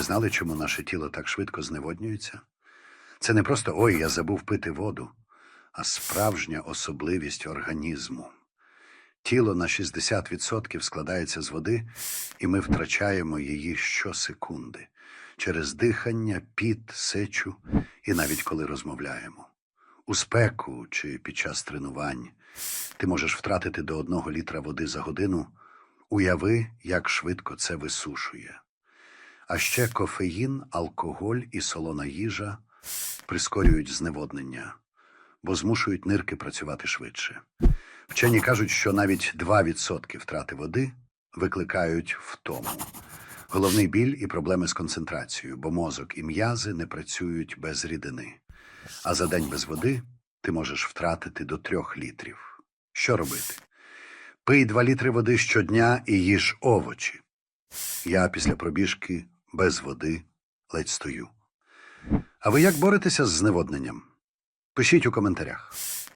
ви знали, чому наше тіло так швидко зневоднюється? Це не просто ой, я забув пити воду, а справжня особливість організму. Тіло на 60% складається з води, і ми втрачаємо її щосекунди через дихання, піт, сечу і навіть коли розмовляємо. У спеку чи під час тренувань ти можеш втратити до одного літра води за годину. Уяви, як швидко це висушує. А ще кофеїн, алкоголь і солона їжа прискорюють зневоднення, бо змушують нирки працювати швидше. Вчені кажуть, що навіть 2% втрати води викликають втому. Головний біль і проблеми з концентрацією, бо мозок і м'язи не працюють без рідини. А за день без води ти можеш втратити до 3 літрів. Що робити? Пий 2 літри води щодня і їж овочі. Я після пробіжки без води ледь стою. А ви як боретеся з зневодненням? Пишіть у коментарях.